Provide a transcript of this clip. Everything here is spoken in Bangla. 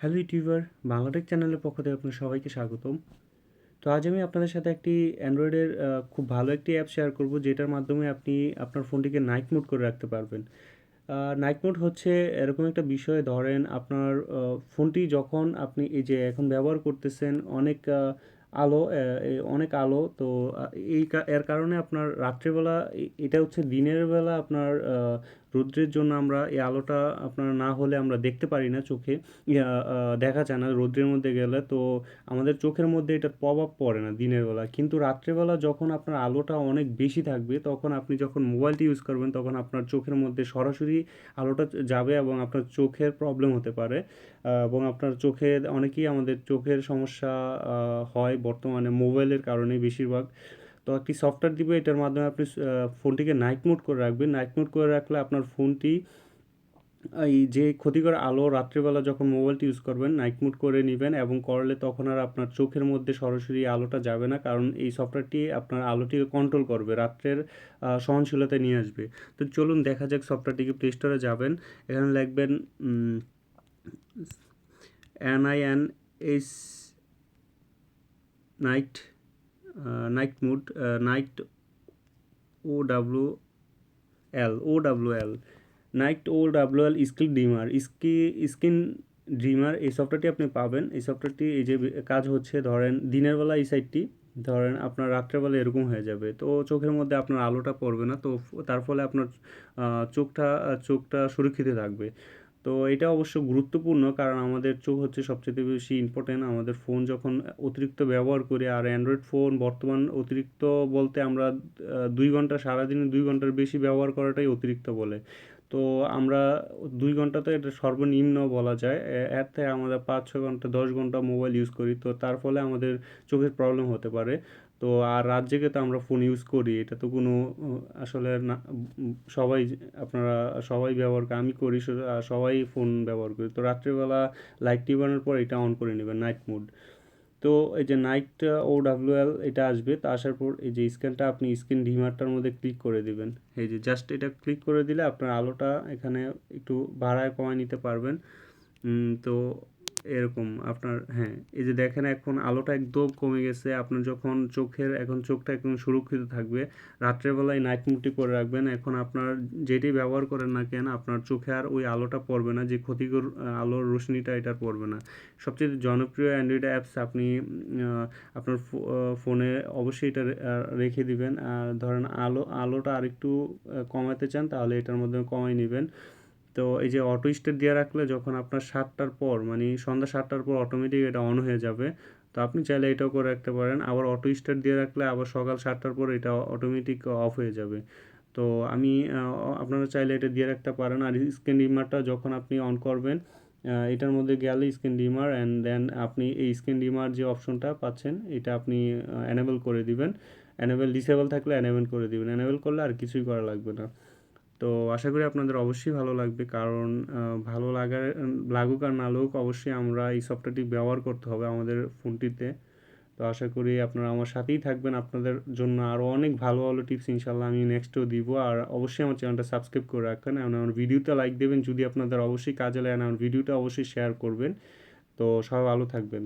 হ্যালো ইউটিউবার বাংলাটেক চ্যানেলের পক্ষ থেকে আপনার সবাইকে স্বাগতম। তো আজ আমি আপনাদের সাথে একটি অ্যান্ড্রয়েডের খুব ভালো একটি অ্যাপ শেয়ার করব, যেটার মাধ্যমে আপনি আপনার ফোনটিকে নাইট মোড করে রাখতে পারবেন। নাইট মোড হচ্ছে এরকম একটা বিষয় ধরেন আপনার ফোনটি যখন আপনি এই যে এখন ব্যবহার করতেছেন, অনেক আলো অনেক আলো, তো এই এর কারণে আপনার রাত্রেবেলা এটা হচ্ছে দিনের বেলা আপনার রৌদ্রের জন্য আমরা এই আলোটা আপনার না হলে আমরা দেখতে পারি না চোখে। দেখা যায় না রৌদ্রের মধ্যে গেলে। তো আমাদের চোখের মধ্যে এটার প্রভাব পড়ে না দিনের বেলা। কিন্তু রাত্রেবেলা যখন আপনার আলোটা অনেক বেশি থাকবে, তখন আপনি যখন মোবাইলটি ইউজ করবেন, তখন আপনার চোখের মধ্যে সরাসরি আলোটা যাবে এবং আপনার চোখের প্রবলেম হতে পারে। এবং আপনার চোখে অনেকেই আমাদের চোখের সমস্যা হয় বর্তমানে মোবাইলের কারণে বেশিরভাগ। তো একটি সফটওয়্যার দিবে, এটার মাধ্যমে আপনি ফোনটিকে নাইট মোড করে রাখবেন। নাইট মোড করে রাখলে আপনার ফোনটি এই যে ক্ষতিকর আলো রাত্রিবেলা যখন মোবাইলটি ইউজ করবেন নাইট মোড করে নেবেন এবং করলে তখন আর আপনার চোখের মধ্যে সরাসরি আলোটা যাবে না, কারণ এই সফটওয়্যারটি আপনার আলোটিকে কন্ট্রোল করবে, রাত্রের সহনশীলতায় নিয়ে আসবে। তো চলুন দেখা যাক সফটওয়্যারটিকে প্লে স্টোরে যাবেন। এখানে লিখবেন N I N S night night mood night O W L O W L night O W L skill dimmer ski skin dreamer এই সফটওয়্যারটি আপনি পাবেন। এই সফটওয়্যারটি এই যে কাজ হচ্ছে, ধরেন দিনের বেলা এই সাইডটি ধরেন আপনার রাত্রেবেলা এরকম হয়ে যাবে। তো চোখের মধ্যে আপনার আলোটা পড়বে না, তো তার ফলে আপনার চোখটা চোখটা সুরক্ষিত থাকবে। তো এটা অবশ্য গুরুত্বপূর্ণ, কারণ আমাদের চোখ হচ্ছে সবচেয়ে বেশি ইম্পর্টেন্ট আমাদের ফোন যখন অতিরিক্ত ব্যবহার করি, আর অ্যান্ড্রয়েড ফোন বর্তমান অতিরিক্ত বলতে আমরা দুই ঘণ্টা, সারাদিনে দুই ঘণ্টার বেশি ব্যবহার করাটাই অতিরিক্ত বলে। তো আমরা দুই ঘণ্টা তো এটা সর্বনিম্ন বলা যায়। থেকে আমরা পাঁচ ছ ঘণ্টা, দশ ঘণ্টা মোবাইল ইউজ করি। তো তার ফলে আমাদের চোখের প্রবলেম হতে পারে। তো আর রাত জেগে তো আমরা ফোন ইউজ করি। এটা তো কোনো আসলে না, সবাই আপনারা সবাই ব্যবহার করে আমি করি সবাই ফোন ব্যবহার করি। তো রাত্রিবেলা লাইট টিভানোর পর এটা অন করে নেবেন নাইট মোড তো এই যে নাইট ও ডাব্লিউ এল এটা আসবে, তা আসার পর এই যে স্ক্যানটা আপনি স্ক্রিন ডিমারটার মধ্যে ক্লিক করে দিবেন। এই যে জাস্ট এটা ক্লিক করে দিলে আপনার আলোটা এখানে একটু ভাড়ায় কমায় নিতে পারবেন। তো এরকম আপনার হ্যাঁ এই যে দেখেন এখন আলোটা একদম কমে গেছে, আপনার যখন চোখের, এখন চোখটা একদম সুরক্ষিত থাকবে, রাত্রেবেলায় নাইট মুটি করে রাখবেন, এখন আপনার যেটি ব্যবহার করেন না কেন, আপনার চোখে আর ওই আলোটা পড়বে না, যে ক্ষতিকর আলোর রোশনিটা এটা পড়বে না। সবচেয়ে জনপ্রিয় অ্যান্ড্রয়েড অ্যাপস আপনি আপনার ফোনে অবশ্যই এটা রেখে দিবেন, আর ধরেন আলো, আলোটা আরেকটু কমাতে চান, তাহলে এটার মধ্যে কমাই নেবেন। তো এই যে অটো স্টার্ট দিয়ে রাখলে যখন আপনার সাতটার পর মানে সন্ধ্যা সাতটার পর অটোমেটিক এটা অন হয়ে যাবে। তো আপনি চাইলে এটাও করে রাখতে পারেন। আবার অটো স্টার্ট দিয়ে রাখলে আবার সকাল সাতটার পর এটা অটোমেটিক অফ হয়ে যাবে। তো আমি আপনারা চাইলে এটা দিয়ে রাখতে পারেন। আর স্ক্রিন ডিমারটা যখন আপনি অন করবেন এটার মধ্যে গেলে স্ক্রিন ডিমার অ্যান্ড দেন আপনি এই স্ক্রিন ডিমার যে অপশনটা পাচ্ছেন, এটা আপনি এনেবল করে দিবেন। এনেবল ডিসেবল থাকলে এনেবল করে দিবেন। এনেবল করলে আর কিছুই করা লাগবে না। তো আশা করি আপনাদের অবশ্যই ভালো লাগবে। কারণ ভালো লাগার, লাগুক আর না লাগুক অবশ্যই আমরা এই সফটওয়্যারটি ব্যবহার করতে হবে আমাদের ফোনটিতে তো আশা করি আপনারা আমার সাথেই থাকবেন। আপনাদের জন্য আরও অনেক ভালো ভালো টিপস ইনশাল্লাহ আমি নেক্সটেও দিব। আর অবশ্যই আমার চ্যানেলটা সাবস্ক্রাইব করে রাখবেন। এবং আমার ভিডিওটা লাইক দেবেন। যদি আপনাদের অবশ্যই কাজে লাগে, আমার ভিডিওটা অবশ্যই শেয়ার করবেন। তো সবাই ভালো থাকবেন।